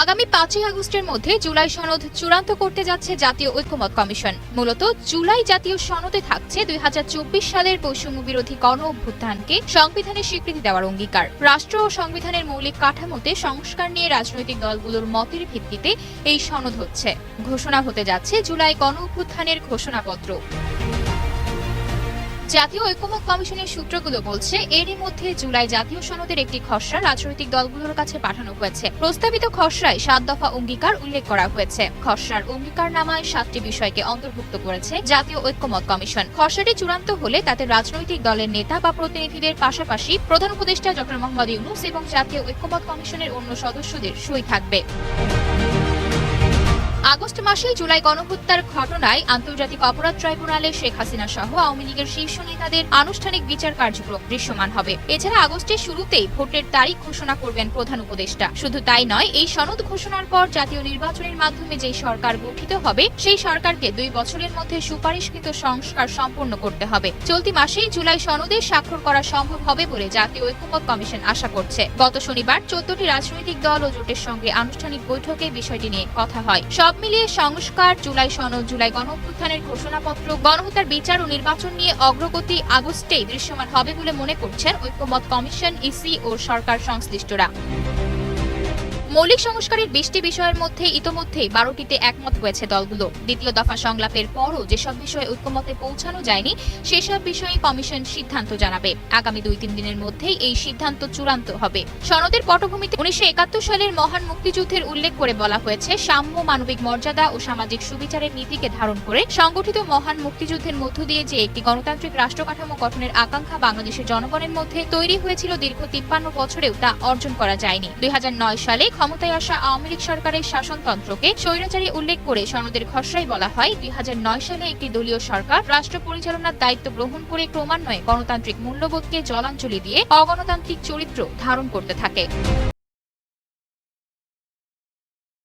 আগামী পাঁচই আগস্টের মধ্যে জুলাই সনদ চূড়ান্ত করতে যাচ্ছে জাতীয় ঐক্যমত কমিশন। মূলত জুলাই জাতীয় সনদে থাকছে দুই হাজার চব্বিশ সালের বৈষম্য বিরোধী গণ অভ্যুত্থানকে সংবিধানের স্বীকৃতি দেওয়ার অঙ্গীকার। রাষ্ট্র ও সংবিধানের মৌলিক কাঠামোতে সংস্কার নিয়ে রাজনৈতিক দলগুলোর মতের ভিত্তিতে এই সনদ হচ্ছে। ঘোষণা হতে যাচ্ছে জুলাই গণ অভ্যুত্থানের ঘোষণাপত্র। জাতীয় ঐক্যমত কমিশনের সূত্রগুলো বলছে, এরই মধ্যে জুলাই জাতীয় সনদের একটি খসড়া রাজনৈতিক দলগুলোর কাছে পাঠানো হয়েছে। প্রস্তাবিত খসড়ায় সাত দফা অঙ্গীকার উল্লেখ করা হয়েছে। খসড়ার অঙ্গীকার নামায় সাতটি বিষয়কে অন্তর্ভুক্ত করেছে জাতীয় ঐক্যমত কমিশন। খসড়াটি চূড়ান্ত হলে তাতে রাজনৈতিক দলের নেতা বা প্রতিনিধিদের পাশাপাশি প্রধান উপদেষ্টা ডক্টর মোহাম্মদ ইউনুস এবং জাতীয় ঐক্যমত কমিশনের অন্য সদস্যদের সই থাকবে। আগস্ট মাসে জুলাই গণহত্যার ঘটনায় আন্তর্জাতিক অপরাধ ট্রাইব্যুনালে শেখ হাসিনা সহ আওয়ামী লীগের শীর্ষ নেতাদের আনুষ্ঠানিক বিচার কার্যক্রম দৃশ্যমান হবে। এছাড়া আগস্টের শুরুতেই ভোটের তারিখ ঘোষণা করবেন প্রধান উপদেষ্টা। শুধু তাই নয়, এই সনদ ঘোষণার পর জাতীয় নির্বাচনের মাধ্যমে যেই সরকার গঠিত হবে, সেই সরকারকে দুই বছরের মধ্যে সুপারিশকৃত সংস্কার সম্পন্ন করতে হবে। চলতি মাসেই জুলাই সনদে স্বাক্ষর করা সম্ভব হবে বলে জাতীয় ঐক্যমত কমিশন আশা করছে। গত শনিবার চোদ্দটি রাজনৈতিক দল ও জোটের সঙ্গে আনুষ্ঠানিক বৈঠকে বিষয়টি নিয়ে কথা হয়। সব মিলিয়ে সংস্কার, জুলাই সনদ, জুলাই গণঅভ্যুত্থানের ঘোষণাপত্র, গণহত্যার বিচার ও নির্বাচন নিয়ে অগ্রগতি আগস্টেই দৃশ্যমান হবে বলে মনে করছেন ঐক্যমত কমিশন, ইসি ও সরকার সংশ্লিষ্টরা। মৌলিক সংস্কারের বিশটি বিষয়ের মধ্যে ইতোমধ্যেই বারোটিতে একমত হয়েছে দলগুলো। দ্বিতীয় দফা সংলাপের পরও যেসব বিষয়ে ঐক্যমতে পৌঁছানো যায়নি, সেসব বিষয়ে কমিশন সিদ্ধান্ত জানাবে। আগামী দুই তিন দিনের মধ্যেই এই সিদ্ধান্ত চূড়ান্ত হবে। সনদের পটভূমিতে উনিশশো একাত্তর সালের মহান মুক্তিযুদ্ধের উল্লেখ করে বলা হয়েছে, সাম্য মানবিক মর্যাদা ও সামাজিক সুবিচারের নীতিকে ধারণ করে সংগঠিত মহান মুক্তিযুদ্ধের মধ্য দিয়ে যে একটি গণতান্ত্রিক রাষ্ট্র কাঠামো গঠনের আকাঙ্ক্ষা বাংলাদেশের জনগণের মধ্যে তৈরি হয়েছিল দীর্ঘ তিপ্পান্ন বছরেও তা অর্জন করা যায়নি। দুই হাজার নয় সালে ক্ষমতায় আসা আওয়ামী লীগ সরকারের শাসনতন্ত্রকে স্বৈরাচারী উল্লেখ করে সনদের খসড়ায় বলা হয়, দুই হাজার নয় সালে একটি দলীয় সরকার রাষ্ট্র পরিচালনার দায়িত্ব গ্রহণ করে ক্রমান্বয়ে গণতান্ত্রিক মূল্যবোধকে জলাঞ্জলি দিয়ে অগণতান্ত্রিক চরিত্র ধারণ করতে থাকে।